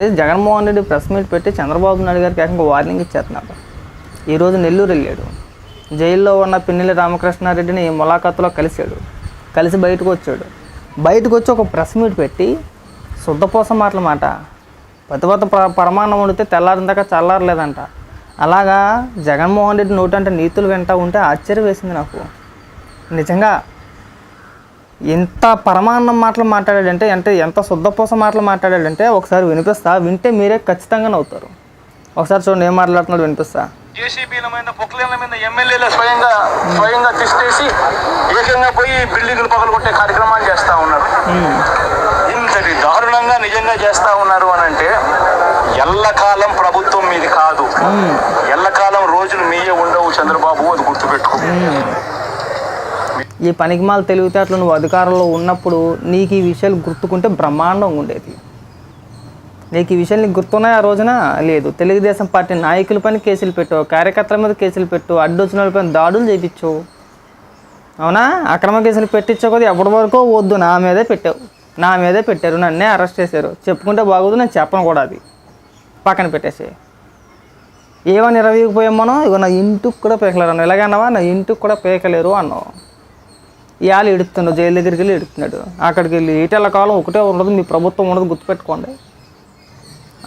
Jaganmohan Reddy press meet పెట్టి చంద్రబాబు నాయుడు గారికి ఏకంగా వార్నింగ్ ఇచ్చేస్తున్నారు. ఈరోజు నెల్లూరు వెళ్ళాడు. జైల్లో ఉన్న పిన్నెల రామకృష్ణారెడ్డిని ములాఖాతులో కలిశాడు. కలిసి బయటకు వచ్చాడు. బయటకు వచ్చి ఒక ప్రెస్ మీట్ పెట్టి శుద్ధపోస మాటల మాట. ప్రతిపత్త ప్ర పరమాన్నం వండితే తెల్లారిన దాకా చల్లారలేదంట. అలాగా జగన్మోహన్ రెడ్డి నోటంటే నీతులు వింటా ఉంటే ఆశ్చర్యం వేసింది నాకు. నిజంగా ఎంత పరమాన్నం మాటలు మాట్లాడాడంటే అంటే ఎంత శుద్ధపూస మాటలు మాట్లాడాడంటే ఒకసారి వినిపిస్తా వింటే మీరే ఖచ్చితంగా నవ్వుతారు. ఒకసారి చూడండి ఏం మాట్లాడుతున్నాడు వినిపిస్తా. జేసీబీల మీద పొక్లేన్ల మీద ఎమ్మెల్యేలు స్వయంగా స్వయంగా తిష్టేసి ఏకంగా పోయి బిల్డింగ్లు పగలగొట్టే కార్యక్రమాలు చేస్తా ఉన్నారు. ఇంతటి దారుణంగా నిజంగా చేస్తా ఉన్నారు అని అంటే ఎల్లకాలం ప్రభుత్వం మీది కాదు. ఎల్లకాలం రోజులు మీయే ఉండవు చంద్రబాబు అది గుర్తుపెట్టుకో. ఈ పనికిమాల తెలివితేటలు నువ్వు అధికారంలో ఉన్నప్పుడు నీకు ఈ విషయాలు గుర్తుకుంటే బ్రహ్మాండంగా ఉండేది. నీకు ఈ విషయాలు నీకు గుర్తున్నాయి ఆ రోజున? లేదు. తెలుగుదేశం పార్టీ నాయకుల పైన కేసులు పెట్టు కార్యకర్తల మీద కేసులు పెట్టు అడ్డొచ్చిన వాళ్ళ పైన దాడులు చేయించు అవునా? అక్రమ కేసులు పెట్టించే కదా ఎప్పటి వరకు వద్దు నా మీదే పెట్టావు. నా మీదే పెట్టారు నన్నే అరెస్ట్ చేశారు. చెప్పుకుంటే బాగోదు నేను చెప్పను కూడా అది. పక్కన పెట్టేసి. ఏమని ఇరవైకి మనం ఇక నా ఇంటికి కూడా పేకలేరు అన్నావు. ఎలాగన్నావా నా ఇంటికి కూడా పేకలేరు అన్నావు. ఇవాళ ఎడుతున్నాడు జైలు దగ్గరికి వెళ్ళి ఎడుతున్నాడు అక్కడికి వెళ్ళి ఈటెల కాలం ఒకటే ఉండదు మీ ప్రభుత్వం ఉండదు గుర్తుపెట్టుకోండి.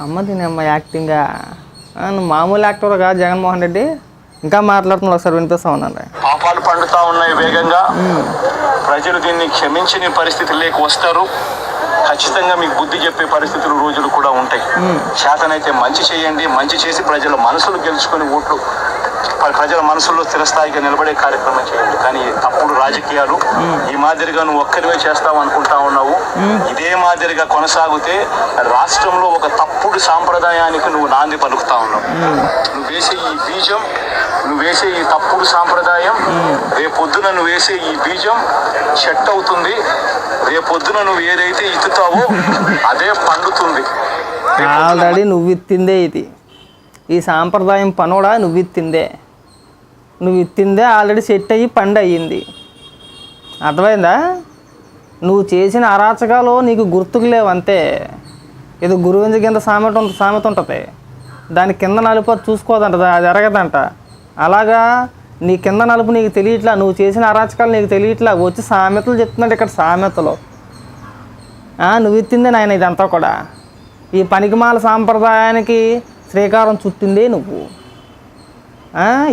అమ్మ దీనమ్మ యాక్టింగా. మామూలు యాక్టర్ కాదు జగన్మోహన్ రెడ్డి? ఇంకా మాట్లాడుతున్నాడు ఒకసారి వినిపిస్తా ఉన్నాను పాపాలు పండుతా ఉన్నాయి వేగంగా. ప్రజలు దీన్ని క్షమించని పరిస్థితి లేక వస్తారు. ఖచ్చితంగా మీకు బుద్ధి చెప్పే పరిస్థితులు రోజులు కూడా ఉంటాయి. చేతనైతే మంచి చేయండి మంచి చేసి ప్రజల మనసులు గెలుచుకొని ఓట్లు ప్ర- ప్రజల మనసుల్లో స్థిరస్థాయిగా నిలబడే కార్యక్రమం చేయండి. కానీ తప్పుడు రాజకీయాలు ఈ మాదిరిగా నువ్వు ఒక్కరివే చేస్తావు అనుకుంటా ఉన్నావు. ఇదే మాదిరిగా కొనసాగితే రాష్ట్రంలో ఒక తప్పుడు సాంప్రదాయానికి నువ్వు నాంది పలుకుతా ఉన్నావు. నువ్వు వేసే ఈ బీజం నువ్వు వేసే ఈ తప్పుడు సాంప్రదాయం రేపొద్దున నువ్వు వేసే ఈ బీజం చెట్ అవుతుంది. రేపొద్దున నువ్వు ఏదైతే ఇతుతావో అదే పండుతుంది. ఆల్రెడీ నువ్వు ఇత్తిందే ఇది. ఈ సాంప్రదాయం పనోడా? నువ్వు ఇత్తిందే. నువ్వు ఇత్తిందే ఆల్రెడీ సెట్ అయ్యి పండు అయ్యింది. అర్థమైందా? నువ్వు చేసిన అరాచకాలు నీకు గుర్తుకు లేవంతే అంతే. ఇది గురువింజ కింద సామెత సామెత ఉంటుంది. దాని కింద నలుపు అది చూసుకోదంట అది ఎరగదంట అలాగా నీ కింద నలుపు నీకు తెలియట్లా నువ్వు చేసిన అరాచకాలు నీకు తెలియట్లా వచ్చి సామెతలు చెప్తున్నాడు ఇక్కడ సామెతలు. నువ్వు ఎత్తిందే నాయన ఇదంతా కూడా. ఈ పనికిమాల సాంప్రదాయానికి శ్రీకారం చుట్టిందే నువ్వు.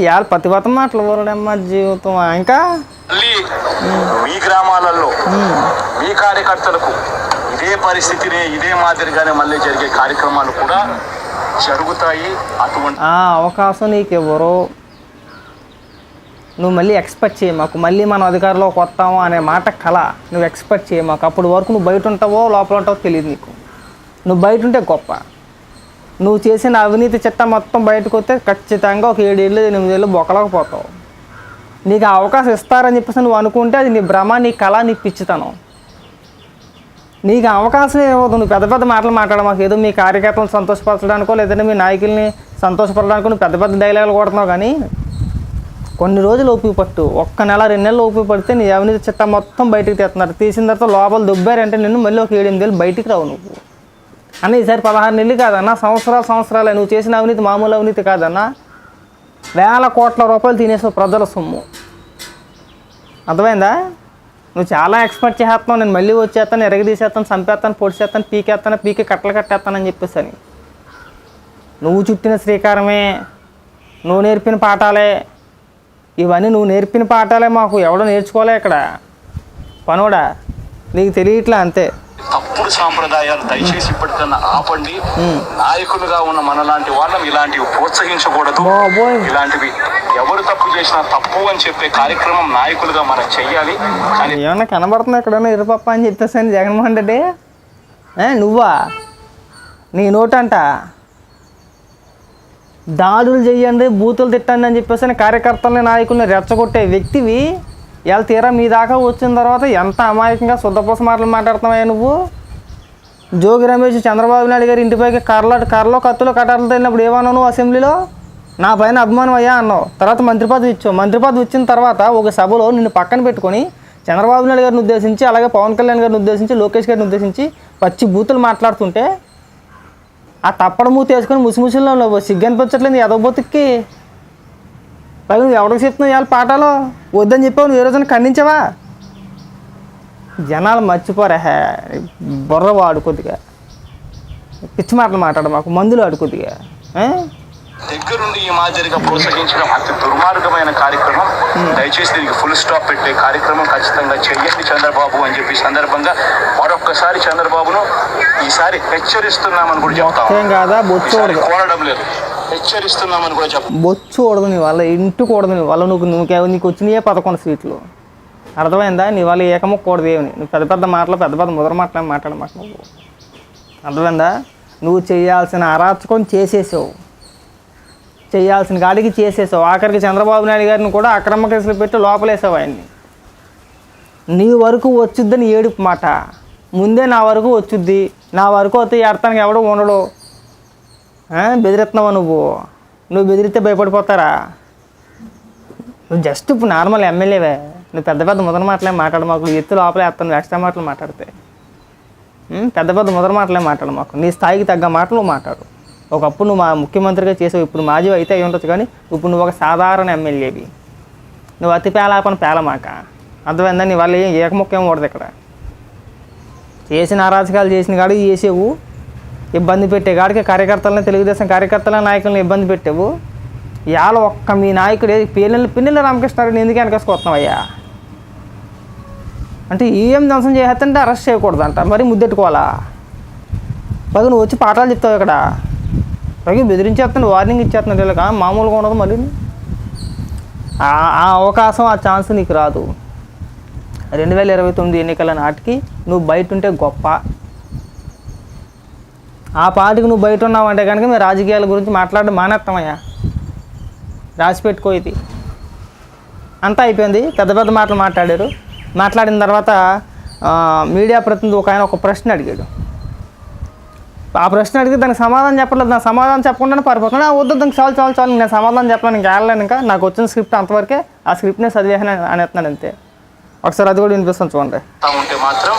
ఇవాళ ప్రతిభత మాటలు ఊరడమ్మ జీవితం. ఇంకా? మళ్ళీ మీ గ్రామాలలో మీ కార్యకర్తలకు ఇదే పరిస్థితిని ఇదే మాదిరిగానే మళ్ళీ జరిగే కార్యక్రమాలు కూడా జరుగుతాయి. అటువంటి ఆ అవకాశం నీకు ఇవ్వరు నువ్వు మళ్ళీ ఎక్స్పెక్ట్ చేయి మాకు. మళ్ళీ మనం అధికారంలోకి వస్తాము అనే మాట కళ నువ్వు ఎక్స్పెక్ట్ చేయి మాకు. అప్పుడు వరకు నువ్వు బయట ఉంటావో లోపల ఉంటావో తెలియదు నీకు. నువ్వు బయట ఉంటే గొప్ప. నువ్వు చేసిన అవినీతి చట్టం మొత్తం బయటకు వస్తే ఖచ్చితంగా ఒక ఏడేళ్ళు ఎనిమిదేళ్ళు బొక్కలోకి పోతావు నీకు ఆ అవకాశం ఇస్తారని చెప్పేసి నువ్వు అనుకుంటే అది నీ భ్రమ నీ కళ నీ పిచ్చితనం. నీకు అవకాశం ఇవ్వదు. నువ్వు పెద్ద పెద్ద మాటలు మాట్లాడ మాకు ఏదో మీ కార్యకర్తలను సంతోషపరచడానికో లేదంటే మీ నాయకుల్ని సంతోషపడడానికో నువ్వు పెద్ద పెద్ద డైలాగులు కొడుతున్నావు కానీ కొన్ని రోజులు ఓపిక పట్టు. ఒక్క నెల రెండు నెలలు ఓపిక పడితే నీ అవినీతి చిట్ట మొత్తం బయటకు తీస్తున్నారు. తీసిన తర్వాత లోపల దుబ్బారంటే నిన్ను మళ్ళీ ఒక ఏడెనిమిది వేలు బయటికి రావు నువ్వు. అన్న ఈసారి పదహారు నెలలు కాదన్నా సంవత్సరాలు సంవత్సరాలే. నువ్వు చేసిన అవినీతి మామూలు అవినీతి కాదన్నా. వేల కోట్ల రూపాయలు తినేసావు ప్రజల సొమ్ము. అర్థమైందా? నువ్వు చాలా ఎక్స్పెక్ట్ చేస్తావు నేను మళ్ళీ వచ్చేస్తాను ఎరగదీసేస్తాను చంపేస్తాను పొడిచేస్తాను పీకేస్తాను పీకే కట్టలు కట్టేస్తానని చెప్పేసి అని నువ్వు చుట్టిన శ్రీకారమే నువ్వు నేర్పిన పాఠాలే. ఇవన్నీ నువ్వు నేర్పిన పాఠాలే మాకు. ఎవడో నేర్చుకోలే ఇక్కడ. పనోడా? నీకు తెలియట్లే అంతే. తప్పుడు సాంప్రదాయాలు దయచేసి ఇప్పటికన్నా ఆపండి. నాయకులుగా ఉన్న మనలాంటి వాళ్ళం ఇలాంటివి ప్రోత్సహించకూడదు. ఇలాంటివి ఎవరు తప్పు చేసినా తప్పు అని చెప్పే కార్యక్రమం నాయకులుగా మనం చెయ్యాలి. కానీ ఏమన్నా కనబడుతుంది ఎక్కడన్నా ఇరుపప్ప అని చెప్పేసాను జగన్మోహన్ రెడ్డి? నువ్వా? నీ నోటంట. దాడులు చెయ్యండి బూతులు తిట్టండి అని చెప్పేసి కార్యకర్తల్ని నాయకుల్ని రెచ్చగొట్టే వ్యక్తివి ఇలా తీరా మీ దాకా వచ్చిన తర్వాత ఎంత అమాయకంగా శుద్ధపూస మాటలు మాట్లాడుతున్నావా నువ్వు? జోగి రమేష్ చంద్రబాబు నాయుడు గారి ఇంటిపైకి కర్ర కర్రలో కత్తులో కట్టాలతో తగినప్పుడు ఏమన్నావు నువ్వు అసెంబ్లీలో? నా పైన అభిమానం అయ్యా అన్నావు. తర్వాత మంత్రి పదవి ఇచ్చావు. మంత్రి పదవి ఇచ్చిన తర్వాత ఒక సభలో నిన్ను పక్కన పెట్టుకొని చంద్రబాబు నాయుడు గారిని ఉద్దేశించి అలాగే పవన్ కళ్యాణ్ గారిని ఉద్దేశించి లోకేష్ గారిని ఉద్దేశించి పచ్చి బూతులు మాట్లాడుతుంటే ఆ తప్పడ మూత వేసుకొని ముసిముసిలో సిగ్గనిపించట్లేదు. సిగ్గు అనిపించట్లేదు పైగా నువ్వు ఎవరికి చెప్తున్నావు ఇవాళ పాఠాలు వద్దని చెప్పావు నువ్వు ఏ రోజున ఖండించావా? జనాలు మర్చిపోరా హే బుర్ర వాడు కొద్దిగా. పిచ్చి మాటలు మాట్లాడు మాకు మందులు ఆడు కొద్దిగా? దగ్గరుండి ఈ మాదిరిగా ప్రోత్సహించడం అతి దుర్మార్గమైన కార్యక్రమం. దయచేసి దీనికి ఫుల్ స్టాప్ పెట్టే కార్యక్రమం ఖచ్చితంగా చెయ్యండి చంద్రబాబు అని చెప్పి సందర్భంగా మరొక్కసారి చంద్రబాబును ఈసారి హెచ్చరిస్తున్నామని కూడా చెప్తాం. కాదా? కోరడం లేదు. హెచ్చరిస్తున్నామని కూడా చెప్ప బొచ్చు కూడదు నీ వల్ల ఇంటి కూడదు నీ వల్ల. నువ్వు నువ్వు నీకు వచ్చినాయే పదకొండు సీట్లు. అర్థమైందా? నీ వల్ల ఏకముక్కకూడదు ఏమి. నువ్వు పెద్ద పెద్ద మాటలు పెద్ద పెద్ద ముదర మాటలు మాట్లాడమాట నువ్వు. అర్థమైందా? నువ్వు చేయాల్సిన అరాచకం చేసేసావు. చేయాల్సిన గాడికి చేసేసావు. ఆఖరికి చంద్రబాబు నాయుడు గారిని కూడా అక్రమ కేసులు పెట్టి లోపలేసావు ఆయన్ని. నీ వరకు వచ్చుద్దని ఏడుపు మాట. ముందే నా వరకు వచ్చుద్ది. నా వరకు వస్తే ఎడతానికి ఎవడో ఉండడు. బెదిరిస్తున్నావా నువ్వు? నువ్వు బెదిరితే భయపడిపోతారా? నువ్వు జస్ట్ ఇప్పుడు నార్మల్ ఎమ్మెల్యేవే. నువ్వు పెద్ద పెద్ద ముదర మాటలే మాట్లాడు మాకు. ఎత్తు లోపలే వేస్తాను ఎక్స్ట్రా మాటలు మాట్లాడితే. పెద్ద పెద్ద ముదర మాటలే మాట్లాడు మాకు. నీ స్థాయికి తగ్గ మాటలు మాట్లాడు. ఒకప్పుడు నువ్వు మా ముఖ్యమంత్రిగా చేసావు ఇప్పుడు మాజీ అయితే అయి ఉండొచ్చు కానీ ఇప్పుడు నువ్వు ఒక సాధారణ ఎమ్మెల్యేవి. నువ్వు అతి పేలాపన పేలమాక. అర్థమైందని నీ వాళ్ళు ఏం ఏకముఖ్యం ఉండదు ఇక్కడ. చేసిన అరాచకాలు చేసిన కాడు చేసేవు. ఇబ్బంది పెట్టే కాడికి కార్యకర్తలను తెలుగుదేశం కార్యకర్తల నాయకులను ఇబ్బంది పెట్టావు. ఇవాళ ఒక్క మీ నాయకుడు పిల్లలు పిన్నెల రామకృష్ణారెడ్డి ఎందుకు వెనకేసుకొస్తున్నావయ్యా అంటే ఏం ధ్వంసం చేసేస్తుంటే అరెస్ట్ చేయకూడదంట. మరి ముద్దెట్టుకోవాలా? పది నువ్వు వచ్చి పాఠాలు చెప్తావు ఇక్కడ. పైగా బెదిరించేస్తున్నాడు వార్నింగ్ ఇచ్చేస్తున్నాడు వీళ్ళకి? మామూలుగా ఉండదు మళ్ళీ. ఆ ఆ అవకాశం ఆ ఛాన్స్ నీకు రాదు. రెండు వేల ఇరవై తొమ్మిది ఎన్నికల నాటికి నువ్వు బయట ఉంటే గొప్ప. ఆ పార్టీకి నువ్వు బయట ఉన్నావంటే కనుక మేము రాజకీయాల గురించి మాట్లాడడం మానేస్తామయ్యా. రాసి పెట్టుకో ఇది. అంతా అయిపోయింది. పెద్ద పెద్ద మాటలు మాట్లాడారు. మాట్లాడిన తర్వాత మీడియా ప్రతినిధి ఒక ఆయన ఒక ప్రశ్న అడిగాడు. ఆ ప్రశ్న అడిగితే దానికి సమాధానం చెప్పలేదు నా సమాధానం చెప్పకుండా పారిపోతున్నా "ఆ, వద్దు దానికి చాలు చాలు చాలు. నేను సమాధానం చెప్పలేను ఇంకా వెళ్ళలేను ఇంకా నాకు వచ్చిన స్క్రిప్ట్ అంతవరకే ఆ స్క్రిప్ట్నే చదివేసాను అనేస్తున్నాను అంతే. ఒకసారి అది కూడా వినిపిస్తాను చూడండి. ఉంటే మాత్రం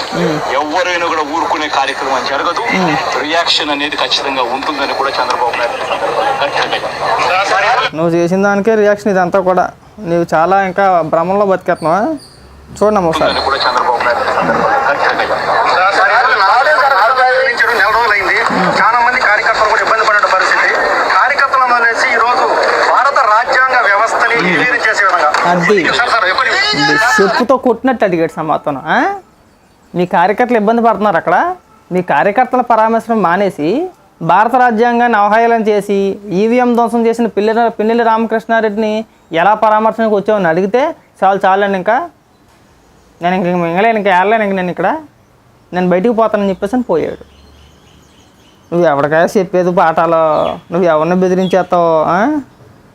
ఎవరైనా కూడా ఊరుకునే కార్యక్రమం జరగదు. రియాక్షన్ అనేది ఖచ్చితంగా ఉంటుందని కూడా చంద్రబాబు నాయుడు నువ్వు చేసిన దానికే రియాక్షన్ ఇదంతా కూడా. నువ్వు చాలా ఇంకా భ్రమంలో బతికేస్తున్నావా? చూడండి ఒకసారి. కూడా చంద్రబాబు నాయుడు ఈ సందర్భంగా గట్టిగా నిర్వహించడం నెల రోజులైంది చాలా మంది కార్యకర్తలు కూడా ఇబ్బంది పడిన పరిస్థితి కార్యకర్తలను అనేసి ఈ రోజు భారత రాజ్యాంగ వ్యవస్థని విలీనం చేసే విధంగా అది. చెప్పుతో కొట్టినట్టు అడిగాడు సమాధానం ఆ? మీ కార్యకర్తలు ఇబ్బంది పడుతున్నారు అక్కడ. మీ కార్యకర్తల పరామర్శనం మానేసి భారత రాజ్యాంగాన్ని అవహేళన చేసి ఈవీఎం ధ్వంసం చేసిన పిల్లల పిన్నెల్లి రామకృష్ణారెడ్డిని ఎలా పరామర్శనకు వచ్చావని అడిగితే చాలు చాలండి ఇంకా. నేను ఇంక మింగలేను ఇంకా వెళ్ళలేను ఇంక నేను ఇక్కడ. నేను బయటికి పోతానని చెప్పేసి అని పోయాడు. నువ్వు ఎవరికైనా చెప్పేది పాఠాలు నువ్వు ఎవరిని బెదిరించేస్తావు ఆ?